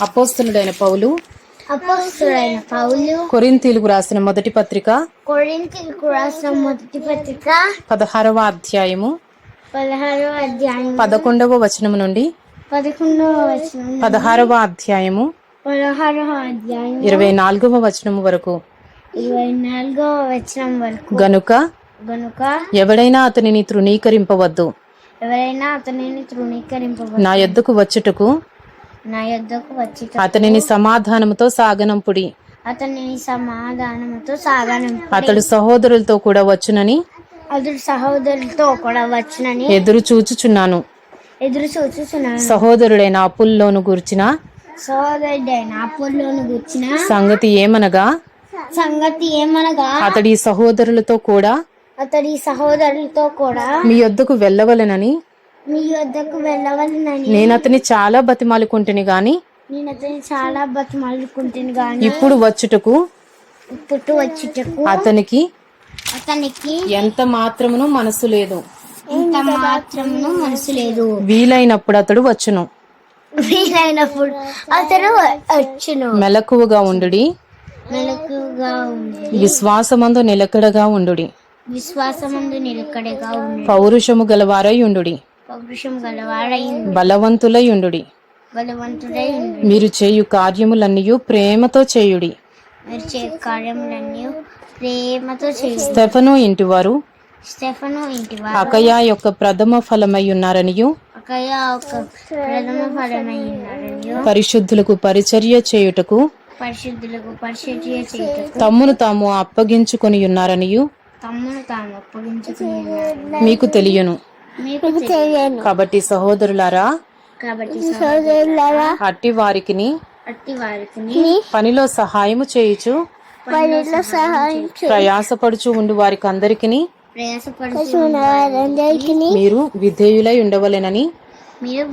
అపోస్తులుడైన పౌలు. అపోస్తుడైన పౌలు. కొరింతీలకు రాసిన మొదటి పత్రిక. రాసిన మొదటి పత్రిక. పదహారవ అధ్యాయము. పదహారవ అధ్యాయం పదకొండవ వచనము నుండి. పదకొండవ వచనం పదహారవ అధ్యాయము. పదహారవ అధ్యాయం ఇరవై నాలుగవ వచనము వరకు. ఇరవై నాలుగవ వచనం వరకు. గనుక గనుక ఎవడైనా అతనిని తృణీకరింపవద్దు. ఎవరైనా అతనిని తృణీకరింపబడి నా యొద్దకు వచ్చుటకు నా యొద్దకు వచ్చి అతనిని సమాధానముతో సాగనంపుడి అతనిని సమాధానముతో సాగనం అతడు సహోదరులతో కూడా వచ్చునని అతడు సహోదరులతో కూడా వచ్చునని ఎదురు చూచుచున్నాను. ఎదురు చూచుచున్నాను. సహోదరుడైన అప్పుల్లోను గూర్చిన సహోదరుడైన అప్పుల్లోను గుచ్చిన సంగతి ఏమనగా? సంగతి ఏమనగా? అతడి సహోదరులతో కూడా అతడి సహోదరులతో కూడా మీ యొద్దకు వెళ్ళవలెనని మీ వద్దకు వెళ్ళవలనని. నేను అతని చాలా బతిమాలుకుంటుని గాని నేను అతని చాలా బతిమాలుకుంటుంది గాని ఇప్పుడు వచ్చుటకు పుట్టు వచ్చుటకు అతనికి అతనికి ఎంత మాత్రమును మనసు లేదు. ఇంత మాత్రమును మనసు లేదు. వీలైనప్పుడు అతడు వచ్చును. వీలైనప్పుడు అతను వచ్చును. మెలకువగా ఉండుడి. మెలకుగా విశ్వాసమందు నిలకడగా ఉండుడి. విశ్వాసమందు నిలకడగా పౌరుషము గలవారై ఉండుడి. పౌరుషం గలవాడైంది బలవంతులై ఉండుడి బలవంతుడై ఉంది మీరు చేయు కార్యములన్నీ ప్రేమతో చేయుడి. మీరు చే కార్యములన్నీ ప్రేమతో చేయండి. స్టెఫను ఇంటివారు. స్టెఫను అకయా యొక్క ప్రథమ ఫలమై ఉన్నారనియు అక్కయ్య ఒక ప్రథమ ఫలమై ఉన్నారని పరిశుద్ధులకు పరిచర్య చేయుటకు. పరిశుద్ధులకు పరిశుద్ధి చేయుటకు. తమ్మును తాము అప్పగించుకొని ఉన్నారనియు తమ్మును తాము అప్పగించుకుని మీకు తెలియను. మీకు తెలియను కాబట్టి సహోదరులారా కాబట్టి సహోదరులారా అట్టి వారికిని అట్టి పనిలో సహాయము చేయుచు పనిలో సహాయం ప్రయాసపడుచు ఉండు వారికి అందరికిని. మీరు విధేయులై ఉండవలెనని మీరు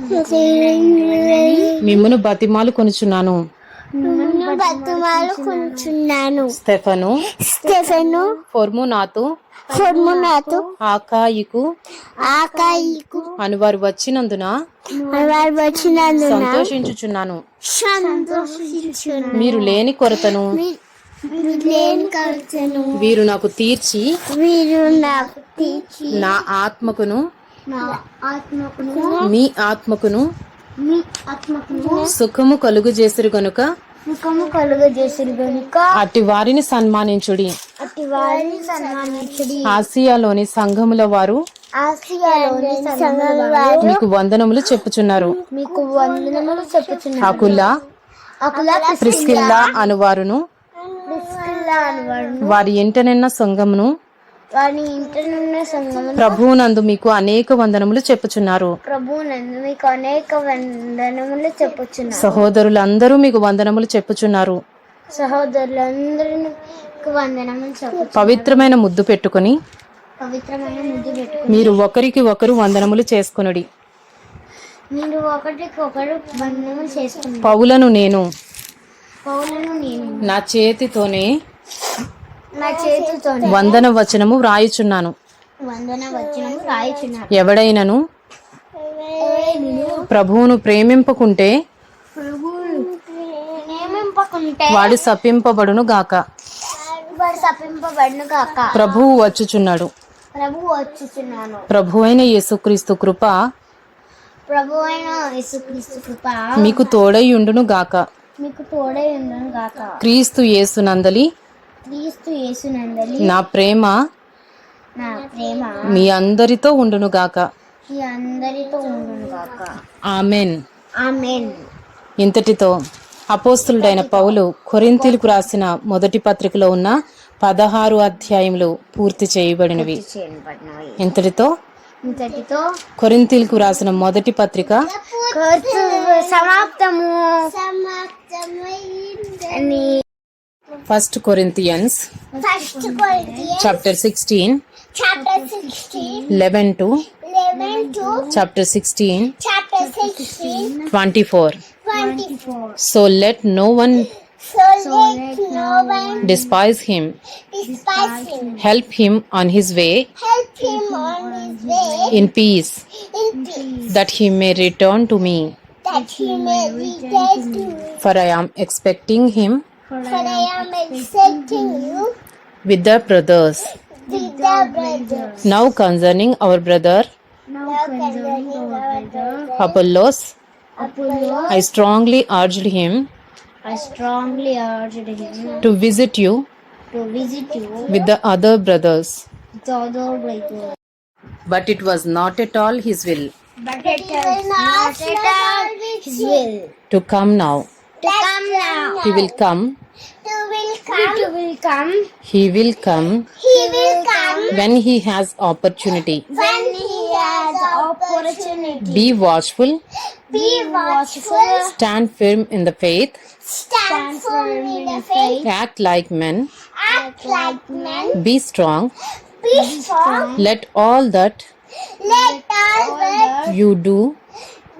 మిమ్మును బతిమాలు కొనుచున్నాను. బతుమాలు కొంచున్నాను స్టెఫను స్టెఫెను ఫొర్మునాతు ఫోర్మునాతో ఆకాయికు ఆకాయికు అనువారు వచ్చినందున వారు వచ్చినందున సంతోషించుచున్నాను. మీరు లేని కొరతను వీరు నాకు తీర్చి వీరు నాకు తీర్చి నా ఆత్మకును నా ఆత్మకును మీ ఆత్మకును మీ ఆత్మకును సుఖము కలుగు చేసిరు గనుక ముఖము కలుగజేసిరు గనుక అట్టి వారిని సన్మానించుడి. అట్టి వారిని సన్మానించుడి. ఆసియాలోని సంఘముల వారు ఆసియాలోని సంఘం వారు మీకు వందనములు చెప్పుచున్నారు. మీకు వందనములు చెప్పుచున్నారు. అకుల ప్రిస్కిల్లా అనువారును. వారి ఇంటనెన్న సంఘమును వారి ఇంటనున్న ప్రభువునందు మీకు అనేక వందనములు చెప్పుచున్నారు. మీకు అనేక వందనములు చెప్పుచున్నారు. సహోదరులందరూ మీకు వందనములు చెప్పుచున్నారు. సహోదరులందరూ మీకు వందనములు చెప్పు పవిత్రమైన ముద్దు పెట్టుకొని పవిత్రమైన ముద్దు పెట్టుకుని మీరు ఒకరికి ఒకరు వందనములు చేసుకొనుడి. మీరు ఒకరికి ఒకరు వందనములు చేసుకున్నారు పౌలను నేను పౌలను నేను నా చేతితోనే వందన వచనము వ్రాయుచున్నాను. ఎవడైనను ప్రభువును ప్రేమింపకుంటే వాడు సప్పింపబడును గాక. ప్రభువు వచ్చుచున్నాడు. ప్రభు వచ్చుచున్నాను. ప్రభు అయిన యేసుక్రీస్తు కృప ప్రభు అయిన యేసుక్రీస్తు కృప మీకు తోడై ఉండును గాక. మీకు తోడై ఉండను గాక. క్రీస్తు యేసునందలి క్రీస్తు యేసునందలి. నా ప్రేమ నా ప్రేమ మీ అందరితో ఉండును గాక. ఈ అందరితో ఉండును గాక. ఆమెన్. ఆమేన్. ఇంతటితో అపోస్తులుడైన పౌలు కొరింతీలకు రాసిన మొదటి పత్రికలో ఉన్న పదహారు అధ్యాయములు పూర్తి చేయబడినవి. ఇంతటితో ఇంతటితో కొరింతీలకు రాసిన మొదటి పత్రిక సమాప్తము. అని First Corinthians, First Corinthians chapter 16, chapter 16, 11 to 11 to chapter 16, chapter 16, 24. 24. So let no one so let no one despise him. Despise him. Help him on his way. Help him on his way. In peace. In peace. That he may return to me. That he may return to me. For I am expecting him. For I am accepting you? with the brothers. with the brothers. Now concerning our brother. Now concerning our brother. Apollos, Apollo, I strongly urged him I strongly urged him to visit you to visit you with the other brothers, with other brothers. but it was not at all his will. But it is not at all his will. To come now. To come now. He will come, He will come. He will come. he will come He will come when he has opportunity. when he has opportunity. Be watchful, Be watchful. stand firm in the faith, Stand firm in the faith. act like men, Act like men. be strong, Be strong. let all that Let all that you do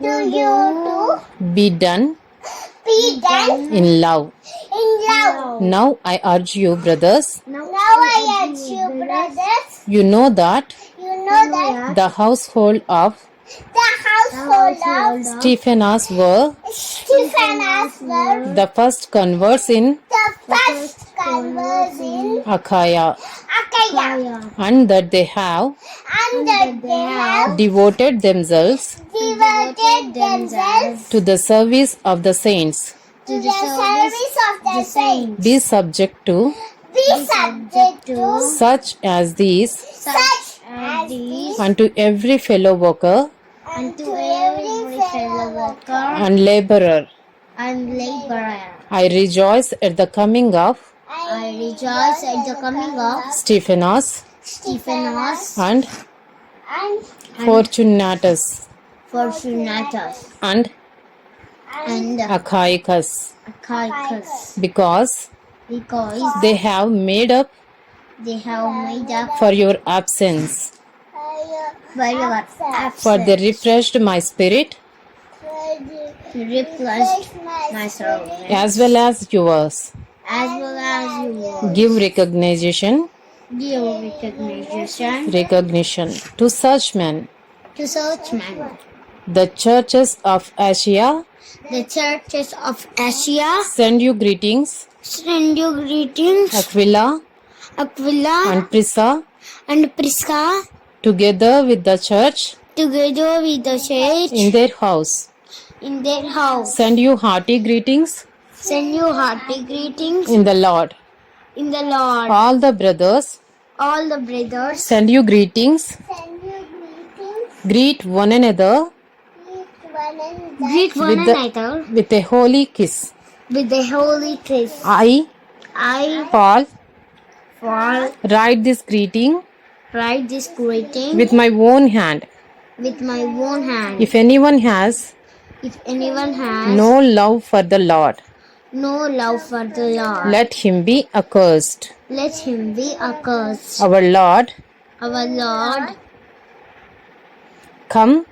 do you do be done be done in love. in love. Now I urge you, brothers, Now I urge you, brothers. you know that You know that the household of the household of Stephanas were Stephanas were the first converts in the first converts in Achaia, Achaia, and that they have and that they have devoted themselves devoted themselves to the service of the saints. to the service of the saints. Be subject to Be subject to such as these, such as these, unto every fellow worker. Unto every fellow worker. and laborer. and laborer. I rejoice at the coming of I rejoice at the coming of Stephanas Stephanas and and Fortunatus Fortunatus and? And uh, Achaicus, Achaicus because? Because they have made up they have made up for your absence, for your absence. for they refreshed my spirit. Replaced my soul. As well as yours. as well as you Give recognition, give recognition. Recognition. To such men. to such men. The churches of Asia The churches of Asia send you greetings. send you greetings. Aquila Aquila and Prisca, and Prisca together with the church together with the church in their house, in their house. send you hearty greetings Send you hearty greetings in the Lord. in the Lord. All the brothers All the brothers send you greetings. send you greetings. Greet one another Greet one With the- another with a holy kiss. with the holy kiss. I, I, Paul, Paul, write this greeting write this greeting with my own hand. with my own hand. If anyone has If anyone has no love for the Lord, no love for the Lord, let him be accursed. let him be accursed. Our Lord, Our Lord, come,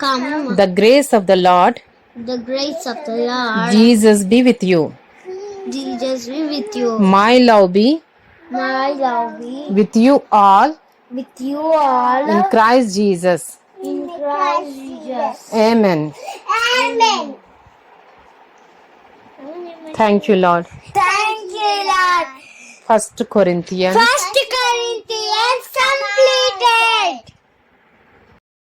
come, the grace of the Lord the grace of the Lord, Jesus be with you. Jesus be with you. My love be My love be with you all with you all in Christ Jesus. in Christ Jesus. Amen. Amen. Thank you, Lord. Thank you, Lord. First Corinthians First Corinthians completed.